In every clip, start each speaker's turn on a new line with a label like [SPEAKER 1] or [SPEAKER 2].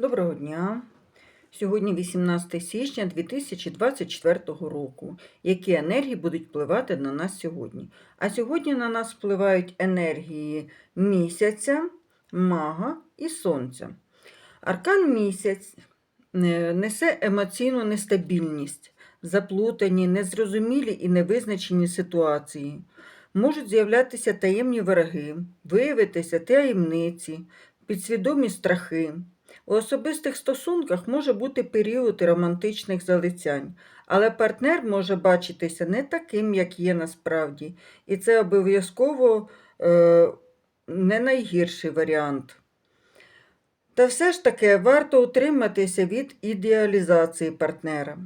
[SPEAKER 1] Доброго дня. Сьогодні 18 січня 2024 року. Які енергії будуть впливати на нас сьогодні? А сьогодні на нас впливають енергії місяця, мага і сонця. Аркан місяць е, несе емоційну нестабільність, заплутані, незрозумілі і невизначені ситуації. Можуть з'являтися таємні вороги, виявитися таємниці, підсвідомі страхи. У особистих стосунках може бути період романтичних залицянь, але партнер може бачитися не таким, як є насправді, і це обов'язково е, не найгірший варіант. Та все ж таки варто утриматися від ідеалізації партнера.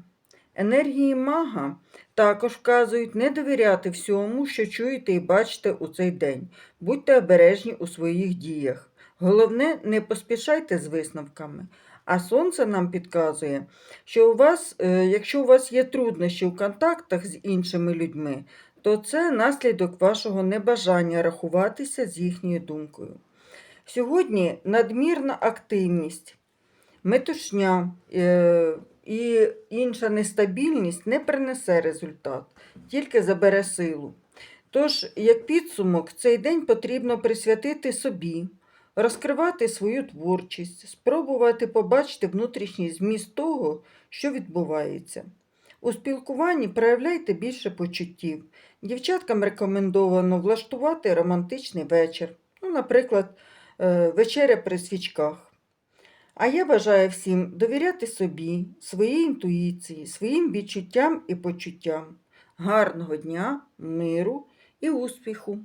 [SPEAKER 1] Енергії мага також вказують не довіряти всьому, що чуєте і бачите у цей день. Будьте обережні у своїх діях. Головне, не поспішайте з висновками. А сонце нам підказує, що у вас, е, якщо у вас є труднощі у контактах з іншими людьми, то це наслідок вашого небажання рахуватися з їхньою думкою. Сьогодні надмірна активність, метушня е, і інша нестабільність не принесе результат, тільки забере силу. Тож, як підсумок, цей день потрібно присвятити собі, розкривати свою творчість, спробувати побачити внутрішній зміст того, що відбувається. У спілкуванні проявляйте більше почуттів. Дівчаткам рекомендовано влаштувати романтичний вечір, ну, наприклад, е, вечеря при свічках. А я бажаю всім довіряти собі, своїй інтуїції, своїм відчуттям і почуттям. Гарного дня, миру і успіху!